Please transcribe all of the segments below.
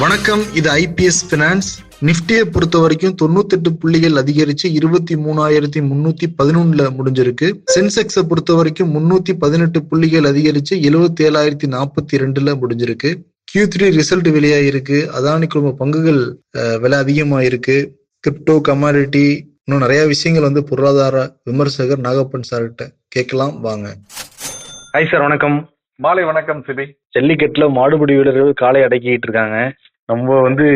வணக்கம் இது IPS finance நிப்டியை பொறுத்த வரைக்கும் தொண்ணூத்தெட்டு புள்ளிகள் அதிகரிச்சு இருபத்தி மூணாயிரத்தி முன்னூத்தி பதினொன்னுல முடிஞ்சிருக்கு. சென்செக்ஸை பொறுத்த வரைக்கும் முன்னூத்தி பதினெட்டு புள்ளிகள் அதிகரிச்சு எழுவத்தி ஏழாயிரத்தி நாற்பத்தி ரெண்டுல முடிஞ்சிருக்கு. கியூ த்ரீ ரிசல்ட் வெளியாயிருக்கு. அதானி குழும பங்குகள் விலை அதிகமாயிருக்கு. கிரிப்டோ கமாடிட்டி இன்னும் நிறைய விஷயங்கள் வந்து பொருளாதார விமர்சகர் நாகப்பன் சார்கிட்ட கேட்கலாம் வாங்க. ஹாய் சார் வணக்கம். மாலை வணக்கம் சிபி. ஜல்லிக்கட்டுல மாடுபிடி வீரர்கள் காளை அடக்கிட்டு இருக்காங்க. நம்ம வந்து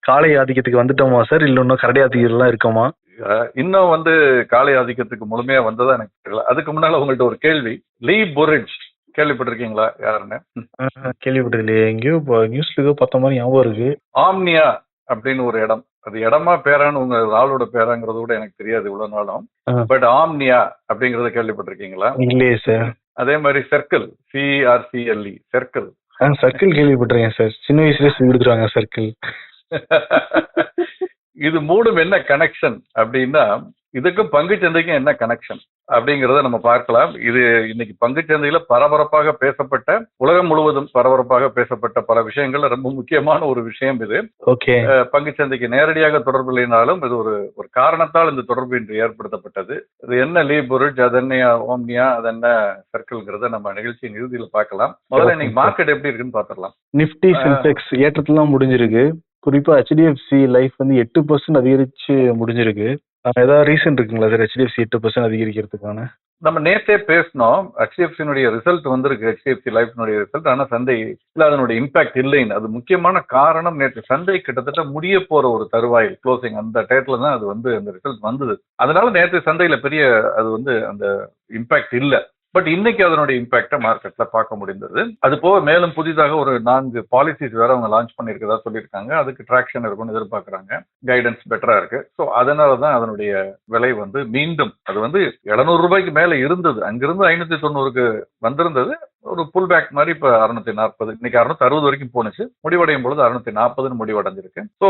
காளை ஆதிக்கத்துக்கு வந்துட்டோமா சார்? இல்ல இன்னும் கரடி ஆதிக்கம்லாம் இருக்கோமா? அஹ் இன்னும் வந்து காலை ஆதிக்கத்துக்கு முழுமையா வந்ததா எனக்கு தெரியல. அதுக்கு முன்னால உங்கள்ட்ட ஒரு கேள்வி. லீ புரிட்ஜ் கேள்விப்பட்டிருக்கீங்களா யாருன்னு? கேள்விப்பட்டது இல்லையே எங்கேயோ நியூஸ்ல ஏதோ பார்த்த மாதிரி ஞாபகம் இருக்கு. ஆம்னியா அப்படின்னு ஒரு இடம். அது இடமா பேரான்னு உங்க ஆளோட பேராங்கிறத கூட எனக்கு தெரியாது இவ்வளவு நாளும். பட் ஆம்னியா அப்படிங்கறத கேள்விப்பட்டிருக்கீங்களா? இல்லையே சார். அதே மாதிரி circle C R C L E circle circle கேள்விப்பட்டிருக்கேன் சார் சின்ன வயசுலயே சொல்லி கொடுத்துருவாங்க சர்க்கிள் இது மூணும் என்ன கனெக்ஷன் அப்படின்னா இதுக்கும் பங்குச்சந்தைக்கும் என்ன கனெக்ஷன் அப்படிங்கறத நம்ம பார்க்கலாம். இது இன்னைக்கு பங்குச்சந்தையில பரபரப்பாக பேசப்பட்ட உலகம் முழுவதும் பரபரப்பாக பேசப்பட்ட பல விஷயங்கள்ல ரொம்ப முக்கியமான ஒரு விஷயம் இது. ஓகே. அஹ், பங்குச்சந்தைக்கு நேரடியாக தொடர்பு இல்லைனாலும் இது ஒரு ஒரு காரணத்தால் இந்த தொடர்பு இன்று ஏற்படுத்தப்பட்டது. இது என்ன லீ பொருட்ஸ் அது என்ன ஓம்னியா அது என்ன சர்க்கிள்ங்கிறத நம்ம நிகழ்ச்சியின் இறுதியில பார்க்கலாம். முதல்ல இன்னைக்கு மார்க்கெட் எப்படி இருக்குன்னு பாத்திரலாம் நிப்டி சென்செக்ஸ் ஏற்றத்துலாம் முடிஞ்சிருக்கு. குறிப்பா ஹெச்டிஎஃப்சி லைஃப் வந்து எட்டு பர்சன்ட் அதிகரிச்சு முடிஞ்சிருக்கு. ஏதாவது ரீசன் இருக்குங்களா சார்? ஹெச்டிஎஃப்சி எட்டு பர்சன்ட் அதிகரிக்கிறதுக்கான? நம்ம நேத்தே பேசினோம். ஹெச்டிஎஃப்சினுடைய ரிசல்ட் வந்திருக்கு. ஹெச்டிஎஃப்சி லைஃப்னுடைய ரிசல்ட் ஆனா சந்தை இல்ல. அதனுடைய இம்பாக்ட் இல்லைன்னு. அது முக்கியமான காரணம் நேற்று சந்தை கிட்டத்தட்ட முடிய போற ஒரு தருவாயில் க்ளோசிங் அந்த டயத்துல தான் அது வந்து அந்த ரிசல்ட் வந்தது. அதனால நேற்று சந்தையில பெரிய அது வந்து அந்த இம்பாக்ட் இல்ல. பட் இன்னைக்கு அதனுடைய இம்பாக்டை மார்க்கெட்ல பார்க்க முடிந்தது. அது போக மேலும் புதிதாக ஒரு நான்கு பாலிசிஸ் வேற அவங்க லான்ச் பண்ணியிருக்கதா சொல்லியிருக்காங்க. அதுக்கு ட்ராக்ஷன் இருக்கும்னு எதிர்பார்க்கறாங்க. கைடன்ஸ் பெட்டரா இருக்கு. ஸோ அதனால தான் அதனுடைய விலை வந்து மீண்டும் அது வந்து 700 ரூபாய்க்கு மேல இருந்தது. அங்கிருந்து ஐநூத்தி தொண்ணூறுக்கு வந்திருந்தது. ஒரு புல் பேக் மாதிரி இப்ப அறுநூத்தி நாற்பது இன்னைக்கு அறுநூத்தி அறுபது வரைக்கும் போனுச்சு முடிவடையும் பொழுது அறுநூத்தி நாற்பதுன்னு முடிவடைஞ்சிருக்கு. ஸோ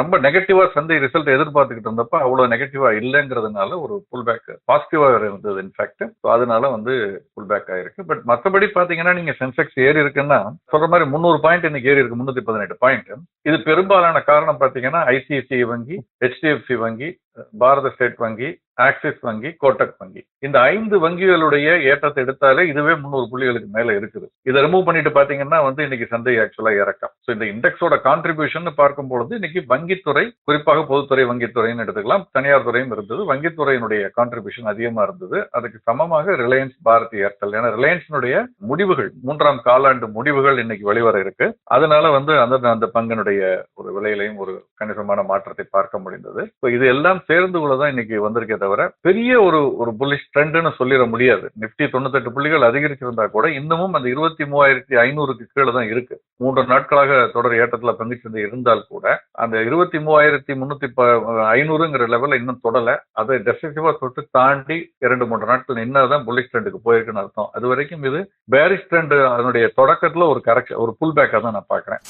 ரொம்ப நெகட்டிவா சந்தை ரிசல்ட் எதிர்பார்த்துக்கிட்டு இருந்தப்ப அவ்வளவு நெகட்டிவா இல்லைங்கிறதுனால ஒரு புல் பேக் பாசிட்டிவா இருந்தது இன்ஃபேக்ட் ஸோ அதனால வந்து புல் பேக் ஆயிருக்கு. பட் மற்றபடி பாத்தீங்கன்னா நீங்க சென்செக்ஸ் ஏறி இருக்குன்னா சொல்ற மாதிரி முந்நூறு பாயிண்ட் இன்னைக்கு ஏறி இருக்கு முன்னூத்தி பதினெட்டு பாயிண்ட் இது பெரும்பாலான காரணம் பாத்தீங்கன்னா ஐசிஐசிஐ வங்கி ஹெச்டிஎஃப்சி வங்கி பாரத ஸ்டேட் வங்கி ஆக்சிஸ் வங்கி கோட்டக் வங்கி. இந்த ஐந்து வங்கிகளுடைய ஏற்றத்தை எடுத்தாலே இதுவே முந்நூறு புள்ளிகளுக்கு மேல இருக்குது. இதை ரிமூவ் பண்ணிட்டு பாத்தீங்கன்னா வந்து இன்னைக்கு சந்தை ஆக்சுவலா இறக்கம். ஸோ இந்த இண்டெக்ஸோட கான்ட்ரிபியூஷன் பார்க்கும் பொழுது இன்னைக்கு வங்கித்துறை குறிப்பாக பொதுத்துறை வங்கித்துறைன்னு எடுத்துக்கலாம். தனியார் துறையும் இருந்தது. வங்கித்துறையினுடைய கான்ட்ரிபியூஷன் அதிகமா இருந்தது. அதுக்கு சமமாக ரிலையன்ஸ் பாரதி ஏர்டெல் ஏன்னா ரிலையன்ஸினுடைய முடிவுகள் மூன்றாம் காலாண்டு முடிவுகள் இன்னைக்கு வெளிவர இருக்கு. அதனால வந்து அந்த அந்த பங்கினுடைய ஒரு விலையிலையும் ஒரு கணிசமான மாற்றத்தை பார்க்க முடிந்தது. ஸோ இது எல்லாம் சேர்ந்து உள்ளதான் இன்னைக்கு வந்திருக்கே தவிர பெரிய ஒரு ஒரு புல்லிஷ் ட்ரெண்ட்னு சொல்லிட முடியாது. நிப்டி தொண்ணூத்தெட்டு புள்ளிகள் அதிகரிச்சிருந்தா கூட இன்னமும் அந்த இருபத்தி மூவாயிரத்தி ஐநூறுக்கு கீழே தான் இருக்கு. மூன்று நாட்களாக தொடர் ஏற்றத்துல பங்குச்சந்தை இருந்தால் கூட அந்த இருபத்தி மூவாயிரத்தி முன்னூத்தி ஐநூறுங்கிற லெவலில் இன்னும் தொடல. அதை டெசிசிவா தொட்டு தாண்டி இரண்டு மூன்று நாட்கள் நின்னாதான் புல்லிஷ் ட்ரெண்டுக்கு போயிருக்குன்னு அர்த்தம். அது வரைக்கும் இது பேரிஷ் ட்ரெண்ட் அதனுடைய தொடக்கத்தில் ஒரு கரெக்ஷன் ஒரு புல் பேக்காக தான் நான் பார்க்குறேன்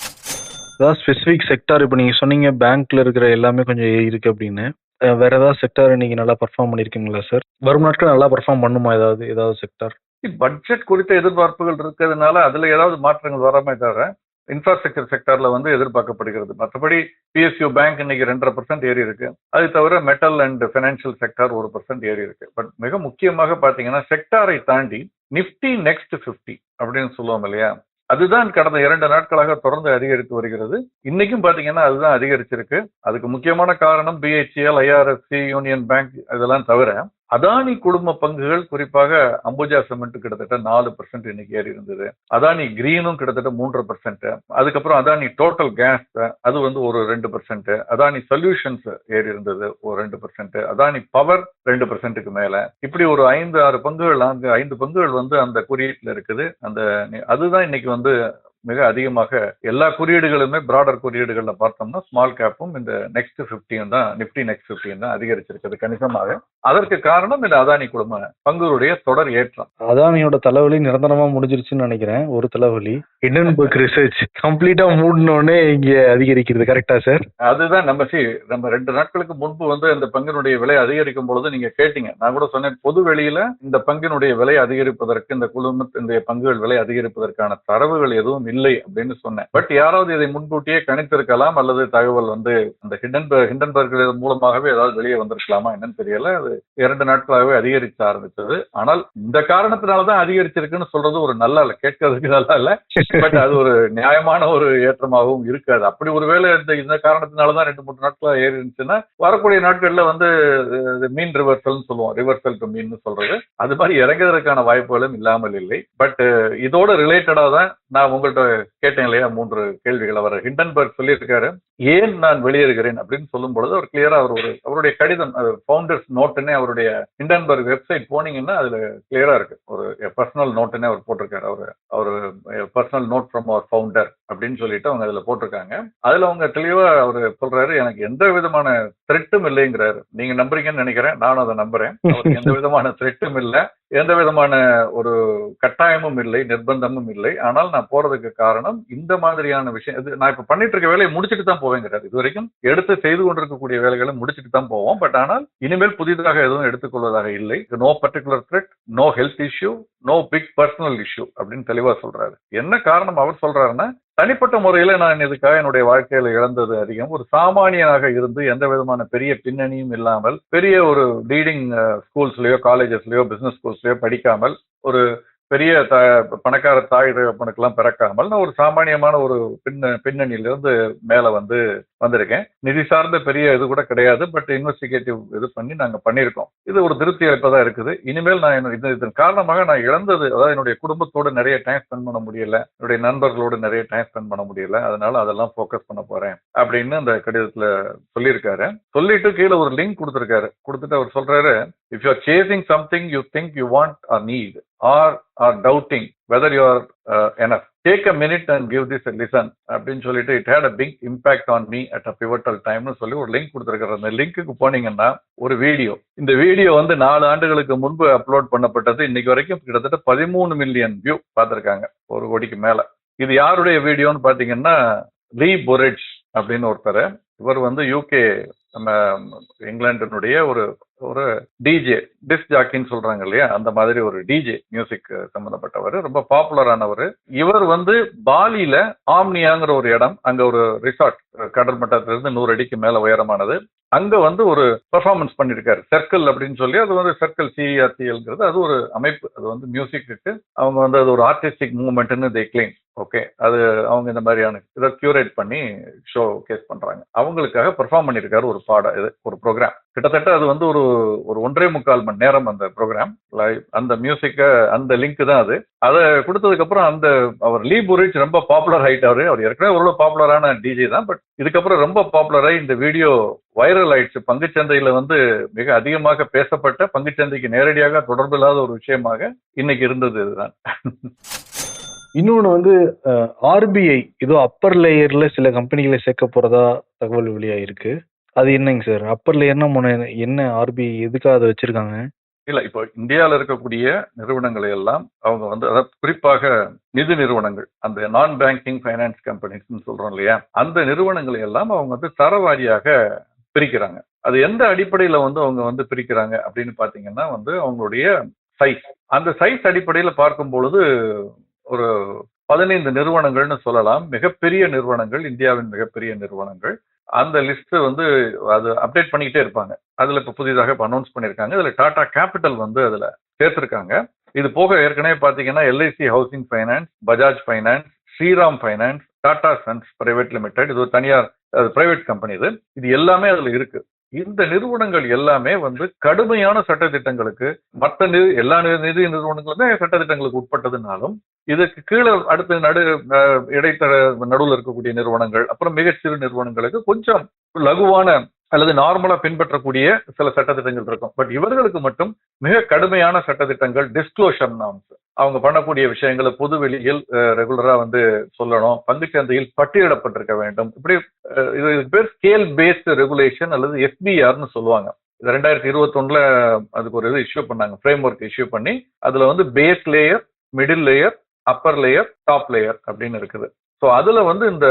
ஏதாவது ஸ்பெசிஃபிக் செக்டார் இப்போ நீங்கள் சொன்னீங்க பேங்க்ல இருக்கிற எல்லாமே கொஞ்சம் ஏறி இருக்கு அப்படின்னு. வேற ஏதாவது செக்டார் இன்னைக்கு நல்லா பர்ஃபார்ம் பண்ணிருக்கீங்களா சார் வரும் நாட்கள் நல்லா பர்ஃபார்ம் பண்ணுமா ஏதாவது ஏதாவது செக்டார் பட்ஜெட் குறித்த எதிர்பார்ப்புகள் இருக்கிறதுனால அதுல ஏதாவது மாற்றங்கள் வராமே தவிர இன்ஃப்ராஸ்ட்ரக்சர் செக்டார்ல வந்து எதிர்பார்க்கப்படுகிறது. மற்றபடி பிஎஸ்யூ பேங்க் இன்னைக்கு ரெண்டரை பர்சன்ட் ஏறி இருக்கு. அது தவிர மெட்டல் அண்ட் பினான்சியல் செக்டார் ஒரு பர்சன்ட் ஏறி இருக்கு. பட் மிக முக்கியமாக பாத்தீங்கன்னா செக்டாரை தாண்டி நிப்டி நெக்ஸ்ட் 50 அப்படின்னு சொல்லுவோம் இல்லையா? அதுதான் கடந்த இரண்டு நாட்களாக தொடர்ந்து அதிகரித்து வருகிறது. இன்னைக்கும் பாத்தீங்கன்னா அதுதான் அதிகரிச்சிருக்கு. அதுக்கு முக்கியமான காரணம் பிஹெச்எல் ஐஆர்எஸ்சி யூனியன் பேங்க் இதெல்லாம் தவிர அதானி குடும்ப பங்குகள் குறிப்பாக அம்புஜா சிமெண்ட் கிட்டத்தட்ட நாலு பர்சன்ட் இன்னைக்கு ஏறி இருந்தது. அதானி கிரீனும் கிட்டத்தட்ட மூன்று பர்சன்ட் அதுக்கப்புறம் அதானி டோட்டல் கேஸ் அது வந்து ஒரு ரெண்டு பர்சன்ட் அதானி சொல்யூஷன்ஸ் ஏறி இருந்தது ஒரு ரெண்டு பர்சன்ட் அதானி பவர் ரெண்டு பர்சன்ட்டுக்கு மேல. இப்படி ஒரு ஐந்து ஆறு பங்குகள் நான்கு ஐந்து பங்குகள் வந்து அந்த குறியீட்டுல இருக்குது. அந்த அதுதான் இன்னைக்கு வந்து மிக அதிகமாக எல்லா குறியீடுகளுமே பிராடர் குறியீடுகள்ல பார்த்தோம்னா ஸ்மால் கேப்பும் இந்த நெக்ஸ்ட் பிப்டியும் தான் நிப்டி நெக்ஸ்ட் பிப்டியும் தான் அதிகரிச்சிருக்குது கணிசமாக. அதற்கு காரணம் இந்த அதானி குடும்ப பங்குகளுடைய தொடர் ஏற்றம். அதானியோட தலைவலி நிரந்தரமா முடிஞ்சிருச்சுன்னு நினைக்கிறேன் ஒரு தலைவலி. ஹிடன்பர்க் ரிசர்ச் கம்ப்ளீட்டா மூடினோடனே இங்க அதிகரிக்கிறது கரெக்டா சார் அதுதான் நம்ம சி நம்ம ரெண்டு நாட்களுக்கு முன்பு வந்து இந்த பங்கினுடைய விலை அதிகரிக்கும் பொழுது நீங்க கேட்டீங்க. நான் கூட சொன்னேன் பொது வெளியில இந்த பங்கினுடைய விலை அதிகரிப்பதற்கு இந்த குழும இந்த பங்குகள் விலை அதிகரிப்பதற்கான தரவுகள் எதுவும் இல்லை அப்படின்னு சொன்னேன். பட் யாராவது இதை முன்கூட்டியே கணித்திருக்கலாம் அல்லது தகவல் வந்து அந்த ஹிண்டன்பர்க் ஹிண்டன்பர்க் மூலமாகவே ஏதாவது வெளியே வந்திருக்கலாமா என்னன்னு தெரியல. அது இரண்டு நாட்களாகவே அதிகரிக்க ஆரம்பித்தது ஆனால் இந்த காரணத்தினாலதான் அதிகரிச்சிருக்குன்னு சொல்றது ஒரு நல்ல இல்லை கேட்கறதுக்கு நல்லா இல்ல பட் அது ஒரு நியாயமான ஒரு ஏற்றமாகவும் இருக்காது. அப்படி ஒருவேளை இந்த இந்த காரணத்தினாலதான் ரெண்டு மூணு நாட்களா ஏறி இருந்துச்சுன்னா வரக்கூடிய நாட்கள்ல வந்து மீன் ரிவர்சல்னு சொல்லுவோம். ரிவர்சல் டு மீன் சொல்றது. அது மாதிரி இறங்குவதற்கான வாய்ப்புகளும் இல்லாமல் இல்லை. பட் இதோட ரிலேட்டடா தான் நான் உங்கள்கிட்ட கேட்டேன் இல்லையா? மூன்று கேள்விகள். அவர் ஹிண்டன்பர்க் சொல்லியிருக்காரு. ஏன் நான் வெளியேறுகிறேன்? அப்படின்னு சொல்லும் பொழுது அவர் கிளியரா அவர் ஒரு அவருடைய கடிதம் ஃபவுண்டர்ஸ் நோட்டுன்னே அவருடைய ஹிண்டன்பர்க் வெப்சைட் போனீங்கன்னா அதுல கிளியரா இருக்கு. ஒரு பர்சனல் நோட்டுன்னே அவர் போட்டிருக்காரு. அவர் அவர் personal note from our founder அப்படின்னு சொல்லிட்டு அவங்க அதுல போட்டிருக்காங்க. அதுல அவங்க தெளிவா அவர் சொல்றாரு எனக்கு எந்த விதமான த்ரெட்டும் இல்லைங்கிறாரு. நீங்க நம்புறீங்கன்னு நினைக்கிறேன். நானும் அதை நம்புறேன். எந்த விதமான த்ரெட்டும் இல்லை. எந்த விதமான ஒரு கட்டாயமும் இல்லை நிர்பந்தமும் இல்லை. ஆனால் நான் போறதுக்கு காரணம் இந்த மாதிரியான விஷயம். இது நான் இப்ப பண்ணிட்டு இருக்க வேலையை முடிச்சுட்டு தான் போவேங்கிறார். இது வரைக்கும் எடுத்து செய்து கொண்டிருக்கக்கூடிய வேலைகளை முடிச்சுட்டு தான் போவோம். பட் ஆனால் இனிமேல் புதிதாக எதுவும் எடுத்துக்கொள்வதாக இல்லை. No particular threat no health issue no big personal issue அப்படின்னு தெளிவா சொல்றாரு. என்ன காரணம் அவர் சொல்றாருன்னா தனிப்பட்ட முறையில நான் இதுக்காக என்னுடைய வாழ்க்கையில இழந்தது அதிகம். ஒரு சாமானியனாக இருந்து எந்த விதமான பெரிய பின்னணியும் இல்லாமல் பெரிய ஒரு லீடிங் ஸ்கூல்ஸ்லயோ காலேஜஸ்லயோ பிசினஸ் ஸ்கூல்ஸ்லயோ படிக்காமல் ஒரு பெரிய த பணக்கார தாய் தகப்பனுக்கெல்லாம் பிறக்காமல் நான் ஒரு சாமானியமான ஒரு பின்ன பின்னணியிலிருந்து மேலே வந்து வந்திருக்கேன். நிதி சார்ந்த பெரிய இது கூட கிடையாது பட் இன்வெஸ்டிகேட்டிவ் இது பண்ணி நாங்கள் பண்ணியிருக்கோம். இது ஒரு திருப்தி அளிப்பதா இருக்குது. இனிமேல் நான் என்ன- இது இதன் காரணமாக நான் இழந்தது அதாவது என்னுடைய குடும்பத்தோடு நிறைய டைம் ஸ்பெண்ட் பண்ண முடியல என்னுடைய நண்பர்களோடு நிறைய டைம் ஸ்பெண்ட் பண்ண முடியல அதனால அதெல்லாம் ஃபோக்கஸ் பண்ண போறேன் அப்படின்னு அந்த கடிதத்தில் சொல்லியிருக்காரு. சொல்லிட்டு கீழே ஒரு லிங்க் கொடுத்துருக்காரு. கொடுத்துட்டு அவர் சொல்றாரு if you are chasing something you think you want or need or or doubting whether you are take take a minute and give a listen அப்படின்னு சொல்லிட்டு it had a big impact on me at a pivotal டைம்னு சொல்லி ஒரு link கொடுத்துருக்காரு அந்த லிங்க்குக்கு போனீங்கன்னா ஒரு video இந்த வீடியோ வந்து நாலு ஆண்டுகளுக்கு முன்பு அப்லோட் பண்ணப்பட்டது. இன்னைக்கு வரைக்கும் கிட்டத்தட்ட பதிமூணு மில்லியன் வியூ பார்த்துருக்காங்க ஒரு கோடிக்கு மேல. இது யாருடைய வீடியோன்னு பார்த்தீங்கன்னா லீ பொரிட்ஜ் அப்படின்னு ஒருத்தர். இவர் வந்து யூகே நம்ம இங்கிலாண்டினுடைய ஒரு ஒரு டிஜே டிஸ் ஜாக்கின்னு சொல்றாங்க இல்லையா? அந்த மாதிரி ஒரு டிஜே மியூசிக் சம்பந்தப்பட்டவர். ரொம்ப பாப்புலரானவர் இவர் வந்து பாலியில ஆம்னியாங்கிற ஒரு இடம் அங்க ஒரு ரிசார்ட் கடல் மட்டத்திலிருந்து நூறு அடிக்கு மேல உயரமானது. அங்க வந்து ஒரு பெர்ஃபார்மன்ஸ் பண்ணிருக்காரு. சர்க்கிள் அப்படின்னு சொல்லி அது வந்து சர்க்கிள் சிஆர்டிஎல்ங்கிறது அது ஒரு அமைப்பு. அது வந்து மியூசிக்கு அவங்க வந்து அது ஒரு ஆர்டிஸ்டிக் மூவ்மெண்ட்னு தே கிளைம் ஓகே. அது அவங்க இந்த மாதிரியான இதை கியூரேட் பண்ணி ஷோ கேஸ் பண்ணுறாங்க அவங்களுக்காக பெர்ஃபார்ம் பண்ணியிருக்காரு ஒரு பாட இது ஒரு ப்ரோக்ராம் கிட்டத்தட்ட அது வந்து ஒரு ஒரு ஒன்றே முக்கால் மணி நேரம் அந்த ப்ரோக்ராம் லைவ் அந்த மியூசிக்கை அந்த லிங்க் தான் அது. அதை கொடுத்ததுக்கப்புறம் அந்த அவர் லீ புரிச் ரொம்ப பாப்புலர் ஆயிட்டாரு. அவர் ஏற்கனவே ஓரளவு பாப்புலரான டிஜே தான் பட் இதுக்கப்புறம் ரொம்ப பாப்புலராக இந்த வீடியோ வைரல் ஆயிடுச்சு. பங்குச்சந்தையில் வந்து மிக அதிகமாக பேசப்பட்ட பங்குச்சந்தைக்கு நேரடியாக தொடர்பு இல்லாத ஒரு விஷயமாக இன்னைக்கு இருந்தது இதுதான். இன்னொன்று வந்து ஆர்பிஐ ஏதோ அப்பர் லேயரில் சில கம்பெனிகளை சேர்க்க போகிறதா தகவல் வெளியாயிருக்கு அது என்னங்க சார் அப்பர் லேயர்னா முன்ன என்ன ஆர்பிஐ எதுக்காக அதை வச்சுருக்காங்க? இல்லை இப்போ இந்தியாவில் இருக்கக்கூடிய நிறுவனங்களை எல்லாம் அவங்க வந்து அதாவது குறிப்பாக நிதி நிறுவனங்கள் அந்த நான் பேங்கிங் ஃபைனான்ஸ் கம்பெனிஸ்ன்னு சொல்கிறோம் இல்லையா? அந்த நிறுவனங்களை எல்லாம் அவங்க வந்து தரவாரியாக பிரிக்கிறாங்க. அது எந்த அடிப்படையில் வந்து அவங்க வந்து பிரிக்கிறாங்க அப்படின்னு பார்த்தீங்கன்னா வந்து அவங்களுடைய சைஸ் அந்த சைஸ் அடிப்படையில் பார்க்கும் பொழுது ஒரு பதினைந்து நிறுவனங்கள்னு சொல்லலாம். மிகப்பெரிய நிறுவனங்கள் இந்தியாவின் மிகப்பெரிய நிறுவனங்கள். அந்த லிஸ்ட் வந்து அது அப்டேட் பண்ணிக்கிட்டே இருப்பாங்க. அதுல இப்ப புதிதாக அனௌன்ஸ் பண்ணியிருக்காங்க. இதுல டாடா கேபிட்டல் வந்து அதுல சேர்த்திருக்காங்க. இது போக ஏற்கனவே பாத்தீங்கன்னா LIC housing finance Bajaj finance Shriram finance Tata sons private limited இது ஒரு தனியார் பிரைவேட் கம்பெனி இது. இது எல்லாமே அதுல இருக்கு. இந்த நிறுவனங்கள் எல்லாமே வந்து கடுமையான சட்டத்திட்டங்களுக்கு மற்ற நிதி எல்லா நிதி நிறுவனங்களுமே சட்டத்திட்டங்களுக்கு உட்பட்டதுனாலும் இதுக்கு கீழே அடுத்த நடு அஹ், இடைத்தர நடுவில் இருக்கக்கூடிய நிறுவனங்கள் அப்புறம் மிகச்சிறு நிறுவனங்களுக்கு கொஞ்சம் லகுவான அல்லது நார்மலா பின்பற்றக்கூடிய சில சட்டத்திட்டங்கள் இருக்கும். பட் இவர்களுக்கு மட்டும் மிக கடுமையான சட்டத்திட்டங்கள் டிஸ்க்ளோஷர் நாம்ஸ் அவங்க பண்ணக்கூடிய விஷயங்களை பொது வெளியில் ரெகுலரா வந்து சொல்லணும். பங்குச்சந்தையில் பட்டியலிடப்பட்டிருக்க வேண்டும். இப்படி இது இதுக்கு பேர் ஸ்கேல் பேஸ்டு ரெகுலேஷன் அல்லது எஸ்பிஆர்னு சொல்லுவாங்க. இது ரெண்டாயிரத்தி இருபத்தொன்னுல அதுக்கு ஒரு இது இஷ்யூ பண்ணாங்க. ஃப்ரேம் ஒர்க் இஷ்யூ பண்ணி அதுல வந்து base layer middle layer upper layer top layer அப்படின்னு இருக்குது. ஸோ அதில் வந்து இந்த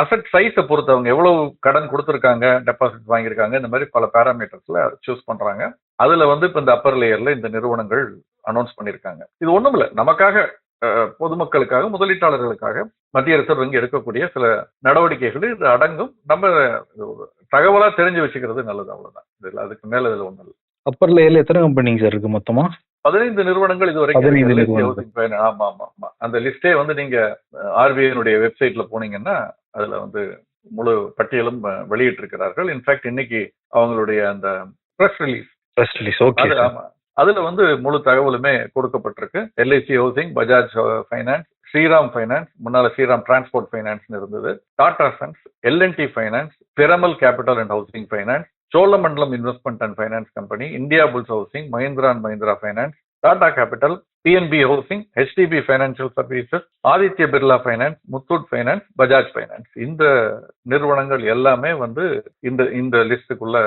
அசட் சைஸை பொறுத்தவங்க எவ்வளவு கடன் கொடுத்துருக்காங்க டெபாசிட் வாங்கியிருக்காங்க இந்த மாதிரி பல பேராமீட்டர்ஸில் சூஸ் பண்ணுறாங்க அதில் வந்து இப்போ இந்த அப்பர் லேயரில் இந்த நிறுவனங்கள் அனௌன்ஸ் பண்ணியிருக்காங்க. இது ஒன்றும் இல்லை. நமக்காக பொதுமக்களுக்காக முதலீட்டாளர்களுக்காக மத்திய ரிசர்வ் வங்கி எடுக்கக்கூடிய சில நடவடிக்கைகள் இது அடங்கும். நம்ம தகவலாக தெரிஞ்சு வச்சுக்கிறது நல்லது அவ்வளோதான் இதில் அதுக்கு மேலே இதில் ஒன்றும் இல்லை. அப்பர் லேயர்ல எத்தனை கம்பெனிங்க சார் இருக்கு மொத்தமா? பதினைந்து நிறுவனங்கள் இது வரைக்கும் 15 LIC நிறுவனங்கள். housing finance- ஆமா ஆமா ஆமா. அந்த லிஸ்டே வந்து நீங்க ஆர்பிஐனுடைய வெப்சைட்ல போனீங்கன்னா அதுல வந்து முழு பட்டியலும் வெளியிட்டு இருக்கிறார்கள் இன்ஃபேக்ட் இன்னைக்கு அவங்களுடைய அந்த press release press release okay ஆமா. அதுல வந்து முழு தகவலுமே கொடுக்கப்பட்டிருக்கு. LIC housing Bajaj finance Shriram finance முன்னால ஸ்ரீராம் டிரான்ஸ்போர்ட் ஃபைனான்ஸ் இருந்தது. Tata sons L and T finance Piramal capital and housing finance Cholamandalam investment and finance company Indiabulls housing Mahindra and Mahindra finance Tata capital PNB housing HDB financial services Aditya Birla finance Muthoot finance Bajaj finance. இந்த நிறுவனங்கள் எல்லாமே வந்து இந்த இந்த லிஸ்டுக்குள்ள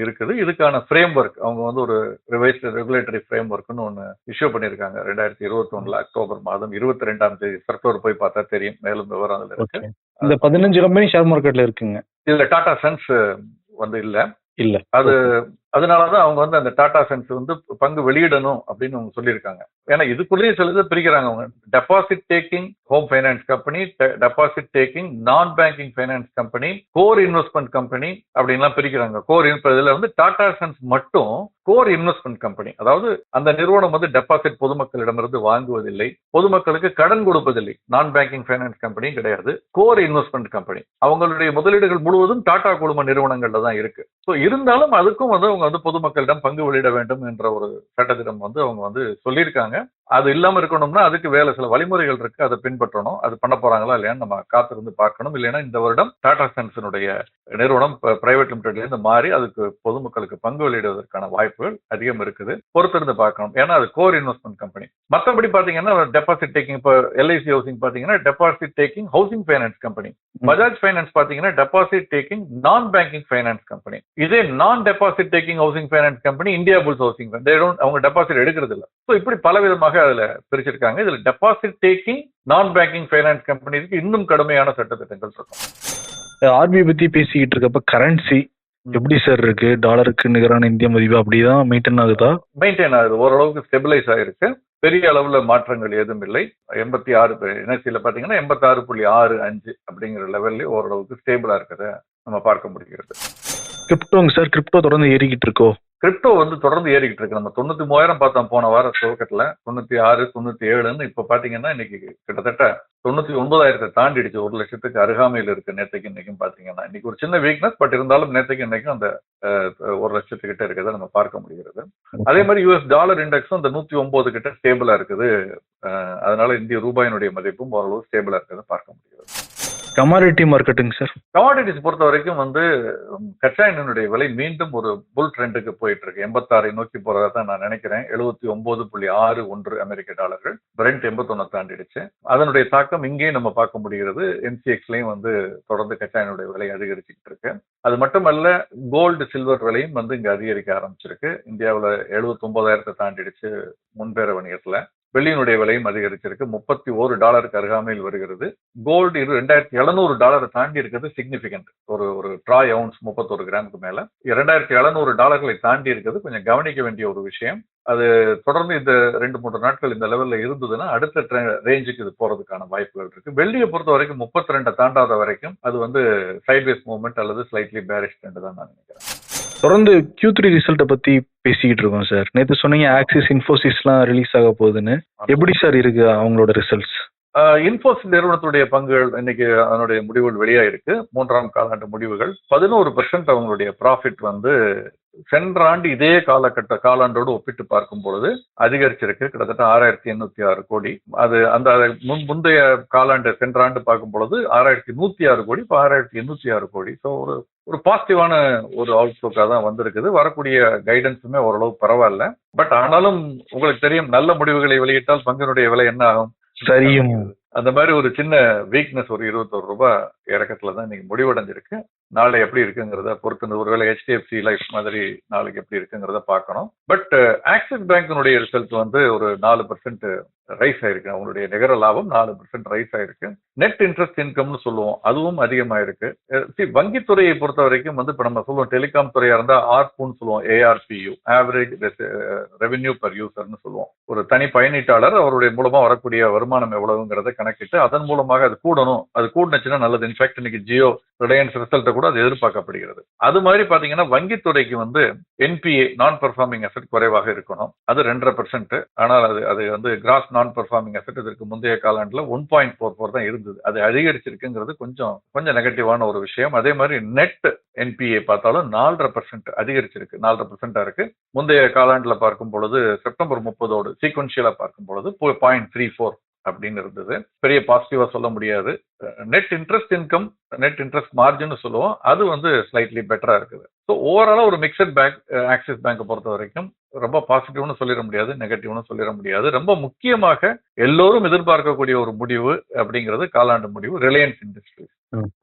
இருக்குது. இதுக்கான frame work அவங்க வந்து ஒரு ரிவைஸ்ட் ரெகுலேட்டரி ஃப்ரேம் ஒர்க்னு ஒன்று இஷ்யூ பண்ணியிருக்காங்க. ரெண்டாயிரத்தி இருபத்தி அக்டோபர் மாதம் இருபத்தி ரெண்டாம் தேதி. சர்க்குலர் போய் பார்த்தா தெரியும். மேலும் விவரம் அதுல இருக்கு. இந்த பதினஞ்சு கம்பெனி ஷேர் மார்க்கெட்ல இருக்குங்க. இதுல டாடா சன்ஸ் வந்து இல்ல. இல்ல. அது அதனாலதான் அவங்க வந்து அந்த டாடா சன்ஸ் வந்து பங்கு வெளியிடணும் அப்படின்னு அவங்க சொல்லியிருக்காங்க. ஏன்னா இதுக்குள்ளேயும் சிலது பிரிக்கிறாங்க அவங்க. Deposit taking home finance company deposit taking non banking finance company core investment company அப்படின்லாம் பிரிக்கிறாங்க. கோர் இதுல வந்து டாடா சன்ஸ் மட்டும் கோர் இன்வெஸ்ட்மெண்ட் கம்பெனி அதாவது அந்த நிறுவனம் வந்து டெபாசிட் பொதுமக்களிடமிருந்து வாங்குவதில்லை. பொதுமக்களுக்கு கடன் கொடுப்பதில்லை. நான் பேங்கிங் ஃபைனான்ஸ் கம்பெனியும் கிடையாது. கோர் இன்வெஸ்ட்மெண்ட் கம்பெனி அவங்களுடைய முதலீடுகள் முழுவதும் டாடா குழும நிறுவனங்கள்ல தான் இருக்கு. ஸோ இருந்தாலும் அதுக்கும் வந்து அவங்க வந்து பொதுமக்களிடம் பங்கு வெளியிட வேண்டும் என்ற ஒரு சட்டத்திடம் வந்து அவங்க வந்து சொல்லியிருக்காங்க. அது இல்லாம இருக்கணும்னா அதுக்கு வேலை சில வழிமுறைகள் இருக்கு. அதை பின்பற்றணும். அது பண்ண போறாங்களா இல்லையான்னு நம்ம காத்திருந்து பார்க்கணும். இல்லைன்னா இந்த வருடம் டாடா சன்ஸினுடைய நிறுவனம் பிரைவேட் லிமிடெட்ல இருந்து மாறி அதுக்கு பொதுமக்களுக்கு பங்கு வெளியிடுவதற்கான வாய்ப்புகள் அதிகம் இருக்குது. பொறுத்திருந்து பார்க்கணும். ஏன்னா அது கோர் இன்வெஸ்ட்மெண்ட் கம்பெனி மற்றபடி பாத்தீங்கன்னா டெபாசிட் டேக்கிங் இப்போ எல்ஐசி ஹவுசிங் பாத்தீங்கன்னா deposit taking housing finance company Bajaj finance பாத்தீங்கன்னா deposit taking non banking finance company இதே non deposit taking housing finance company Indiabulls housing அவங்க டெபாசிட் எடுக்கிறது இல்ல ஸோ இப்படி பல விதமாக அதுல பிரிச்சிருக்காங்க. இதுல deposit taking non banking finance கம்பெனிக்கு இன்னும் கடுமையான சட்டத்திட்டங்கள் இருக்கும். ஆர்பிஐ பத்தி பேசிக்கிட்டு இருக்கப்ப கரன்சி எப்படி சார் இருக்கு? டாலருக்கு நிகரான இந்திய மதிப்பு அப்படிதான் மெயின்டைன் ஆகுதா? மெயின்டைன் ஆகுது. ஓரளவுக்கு ஸ்டெபிளைஸ் ஆயிருக்கு. பெரிய அளவுல மாற்றங்கள் எதுவும் இல்லை. எண்பத்தி ஆறு என்எஸ்சியில பாத்தீங்கன்னா எண்பத்தாறு புள்ளி ஆறு அஞ்சு அப்படிங்கிற லெவல்ல ஓரளவுக்கு ஸ்டேபிளா இருக்கிறத நம்ம பார்க்க முடிகிறது. கிரிப்டோங்க சார் கிரிப்டோ தொடர்ந்து ஏறிக்கிட்டு இருக்கோ? கிரிப்டோ வந்து தொடர்ந்து ஏறிக்கிட்டு இருக்கு. நம்ம தொண்ணூத்தி மூவாயிரம் பார்த்தோம் போன வார துவக்கத்துல. தொண்ணூத்தி ஆறு தொண்ணூத்தி ஏழுன்னு இப்ப பாத்தீங்கன்னா இன்னைக்கு கிட்டத்தட்ட தொண்ணூத்தி ஒன்பதாயிரத்தை தாண்டிடுச்சு. ஒரு லட்சத்துக்கு அருகாமையில் இருக்கு நேற்றுக்கு இன்னைக்கும் பாத்தீங்கன்னா. இன்னைக்கு ஒரு சின்ன வீக்னஸ் பட் இருந்தாலும் நேற்றுக்கு இன்னைக்கும் அந்த ஒரு லட்சத்துக்கிட்ட இருக்கிறத நம்ம பார்க்க முடிகிறது. அதே மாதிரி யூஎஸ் டாலர் இண்டெக்ஸும் இந்த நூத்தி ஒன்பது கிட்ட ஸ்டேபிளா இருக்குது. அதனால இந்திய ரூபாயினுடைய மதிப்பும் ஓரளவு ஸ்டேபிளா இருக்கிறத பார்க்க முடிகிறது. கமாடிட்டி மார்க்கெட்டுங்க சார் கமாடிட்டிஸ் பொறுத்த வரைக்கும் வந்து கச்சா எண்ணெயினுடைய விலை மீண்டும் ஒரு புல் ட்ரெண்டுக்கு போயிட்டு இருக்கு எண்பத்தாறை நோக்கி போறதா தான் நான் நினைக்கிறேன். எழுபத்தி ஒன்பது புள்ளி ஆறு ஒன்று அமெரிக்க டாலர்கள். பிரெண்ட் எண்பத்தொன்னு தாண்டிடுச்சு. அதனுடைய தாக்கம் இங்கேயும் நம்ம பார்க்க முடிகிறது. எம்சிஎக்ஸ்லயும் வந்து தொடர்ந்து கச்சா எண்ணெயுடைய விலை அதிகரிச்சுக்கிட்டு இருக்கு அது மட்டுமல்ல கோல்டு சில்வர் விலையும் வந்து இங்க அதிகரிக்க ஆரம்பிச்சிருக்கு. இந்தியாவில் எழுபத்தி ஒன்பதாயிரத்தை தாண்டிடுச்சு முன்பேற வணிகத்துல. வெள்ளியினுடைய விலையும் அதிகரிச்சிருக்கு. முப்பத்தி ஒரு டாலருக்கு அருகாமையில் வருகிறது. கோல்டு இரு ரெண்டாயிரத்தி எழுநூறு டாலரை தாண்டி இருக்கிறது சிக்னிபிகண்ட் ஒரு ஒரு ட்ராய் அவுன்ஸ் முப்பத்தொரு கிராமுக்கு மேல. இரண்டாயிரத்தி எழுநூறு டாலர்களை தாண்டி இருக்கிறது கொஞ்சம் கவனிக்க வேண்டிய ஒரு விஷயம். அது தொடர்ந்து இந்த ரெண்டு மூன்று நாட்கள் இந்த லெவல்ல இருந்ததுன்னா அடுத்த ரேஞ்சுக்கு இது போறதுக்கான வாய்ப்புகள் இருக்கு. வெள்ளியை பொறுத்த வரைக்கும் முப்பத்தி ரெண்டை தாண்டாத வரைக்கும் அது வந்து சைட்வேஸ் மூவ்மெண்ட் அல்லது ஸ்லைட்லி பேரிஷ் ரெண்டு தான் நான் நினைக்கிறேன். தொடர்ந்து Q3 த்ரீ ரிசல்ட்டை பத்தி பேசிக்கிட்டு இருக்கோம் சார் நேத்து சொன்னீங்க ஆக்சிஸ் இன்ஃபோசிஸ்லாம் ரிலீஸ் ஆக போகுதுன்னு. எப்படி சார் இருக்கு அவங்களோட ரிசல்ட்ஸ் இன்ஃபோஸ் நிறுவனத்துடைய பங்குகள் இன்னைக்கு அதனுடைய முடிவுகள் வெளியாயிருக்கு. மூன்றாம் காலாண்டு முடிவுகள். பதினோரு பெர்சன்ட் அவங்களுடைய ப்ராஃபிட் வந்து சென்ற ஆண்டு இதே காலகட்ட காலாண்டோடு ஒப்பிட்டு பார்க்கும் பொழுது அதிகரிச்சிருக்கு. கிட்டத்தட்ட ஆறாயிரத்தி எண்ணூத்தி ஆறு கோடி. அது அந்த முன் முந்தைய காலாண்டு சென்ற ஆண்டு பார்க்கும் பொழுது ஆறாயிரத்தி நூத்தி ஆறு கோடி இப்போ ஆறாயிரத்தி எண்ணூத்தி ஆறு கோடி. ஸோ ஒரு ஒரு பாசிட்டிவான ஒரு அவுட்லுக்காக தான் வந்திருக்குது. வரக்கூடிய கைடன்ஸுமே ஓரளவு பரவாயில்ல. பட் ஆனாலும் உங்களுக்கு தெரியும் நல்ல முடிவுகளை வெளியிட்டால் பங்கினுடைய விலை என்ன ஆகும்? சரியும் அந்த மாதிரி ஒரு சின்ன வீக்னஸ் ஒரு இருபத்தோரு ரூபாய் இறக்கத்துல தான் இன்னைக்கு முடிவடைஞ்சிருக்கு. நாளை எப்படி இருக்குங்கிறத பொறுத்து ஒருவேளை ஹெச்டிஎஃப்சி லைஃப் மாதிரி நாளைக்கு எப்படி இருக்குங்கிறத பார்க்கணும். பட் ஆக்சிஸ் பேங்கினுடைய ரிசல்ட் வந்து ஒரு நாலு பர்சன்ட் ரைஸ் ஆயிருக்கு. அவங்களுடைய நிகர லாபம் நாலு பர்சன்ட் ரைஸ் ஆயிருக்கு. நெட் இன்ட்ரெஸ்ட் இன்கம்னு சொல்லுவோம். அதுவும் அதிகமாயிருக்கு. சி வங்கித்துறையை பொறுத்த வரைக்கும் வந்து இப்போ நம்ம சொல்லுவோம் டெலிகாம் துறையா இருந்தா ஆர்புன்னு சொல்லுவோம் ஏஆர்பியூ ஆவரேஜ் ரெவென்யூ பர் யூசர்னு சொல்லுவோம். ஒரு தனி பயனீட்டாளர் அவருடைய மூலமா வரக்கூடிய வருமானம் எவ்வளவுங்கிறத கணக்கிட்டு அதன் மூலமாக அது கூடணும். அது கூடனுச்சுன்னா நல்லது. இன்ஃபேக்ட் இன்னைக்கு ஜியோ ரிலையன்ஸ் ரிசல்ட்டை கூட அது எதிர்பார்க்கப்படுகிறது. அது மாதிரி பாத்தீங்கன்னா வங்கித்துறைக்கு வந்து என்பிஏ நான் பெர்ஃபார்மிங் அசெட் குறைவாக இருக்கணும். அது ரெண்டரை பர்சன்ட் ஆனால் அது அது வந்து கிராஸ் நான் பெர்ஃபார்மிங் அசெட் இதற்கு முந்தைய காலாண்டுல ஒன் பாயிண்ட் ஃபோர் ஃபோர் தான் இருந்தது. அது அதிகரிச்சிருக்குங்கிறது கொஞ்சம் கொஞ்சம் நெகட்டிவான ஒரு விஷயம். அதே மாதிரி நெட் என்பிஏ பார்த்தாலும் நாலரை பர்சன்ட் அதிகரிச்சிருக்கு. நாலரை பர்சன்டா இருக்கு. முந்தைய காலாண்டுல பார்க்கும் பொழுது செப்டம்பர் முப்பதோடு சீக்வன்ஷியலா பார்க்கும் பொழுது பாயிண்ட் த்ரீ ஃபோர் அப்படின்னு இருந்தது. பெரிய பாசிட்டிவா சொல்ல முடியாது. Net interest income net interest margin சொல்லுவோம். அது வந்து ஸ்லைட்லி பெட்டரா இருக்குது. ஸோ ஓவராலா ஒரு மிக்சட் பேங்க் ஆக்சிஸ் பேங்கை பொறுத்த வரைக்கும் ரொம்ப பாசிட்டிவ்னு சொல்லிட முடியாது நெகட்டிவ்னு சொல்லிட முடியாது. ரொம்ப முக்கியமாக எல்லோரும் எதிர்பார்க்கக்கூடிய ஒரு முடிவு அப்படிங்கிறது காலாண்டு முடிவு ரிலையன்ஸ் இண்டஸ்ட்ரீஸ்.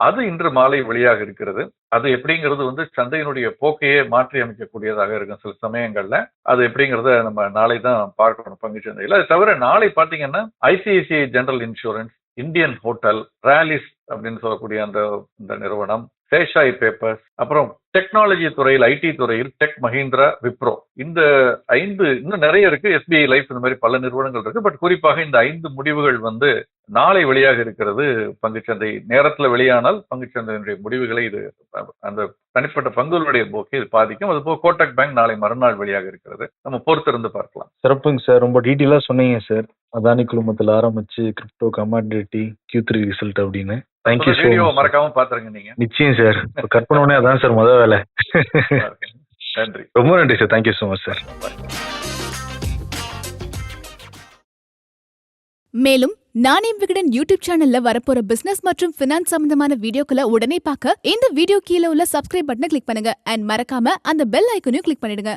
அது இன்று மாலை வெளியாக இருக்கிறது. அது எப்படிங்கிறது வந்து சந்தையினுடைய போக்கையே மாற்றி அமைக்கக்கூடியதாக இருக்கும் சில சமயங்கள்ல. அது எப்படிங்கிறத நம்ம நாளை தான் பார்க்கணும் பங்கு சந்தையில். அது தவிர நாளை பார்த்தீங்கன்னா ICICI general insurance Indian hotel Rallis அப்படின்னு சொல்லக்கூடிய அந்த இந்த நிறுவனம் சேஷாய் பேப்பர்ஸ் அப்புறம் டெக்னாலஜி துறையில் ஐடி துறையில் டெக் மஹிந்திரா விப்ரோ. இந்த ஐந்து இன்னும் நிறைய இருக்கு. எஸ்பிஐ லைஃப் இந்த மாதிரி பல நிறுவனங்கள் இருக்கு. பட் குறிப்பாக இந்த ஐந்து முடிவுகள் வந்து நாளை வெளியாக இருக்கிறது பங்குச்சந்தை நேரத்துல வெளியானால் பங்குச்சந்தையினுடைய முடிவுகளை இது அந்த தனிப்பட்ட பங்குகளுடைய போக்கை இது பாதிக்கும். அது போக கோட்டக் பேங்க் நாளை மறுநாள் வெளியாக இருக்கிறது. நம்ம பொறுத்திருந்து பார்க்கலாம். சிறப்புங்க சார். ரொம்ப டீட்டெயிலாக சொன்னீங்க சார். அதானி குழுமத்தில் ஆரம்பிச்சு crypto commodity Q three result அப்படின்னு. தேங்க்யூ மச் மறக்காம பாத்துருங்க நீங்க. நிச்சயம் சார். கற்பனை அதான் சார். முத வேலை நன்றி. ரொம்ப நன்றி sir thank you so much sir மேலும் நானே விகடன் யூடியூப் சேனல்ல வரப்போற பிசினஸ் மற்றும் பினான்ஸ் சம்பந்தமான வீடியோக்களை உடனே பார்க்க இந்த வீடியோ கீழே உள்ள சப்ஸ்கிரைப் பட்டனை கிளிக் பண்ணுங்க. அண்ட் மறக்காம அந்த பெல் ஐக்கனையும் கிளிக் பண்ணிடுங்க.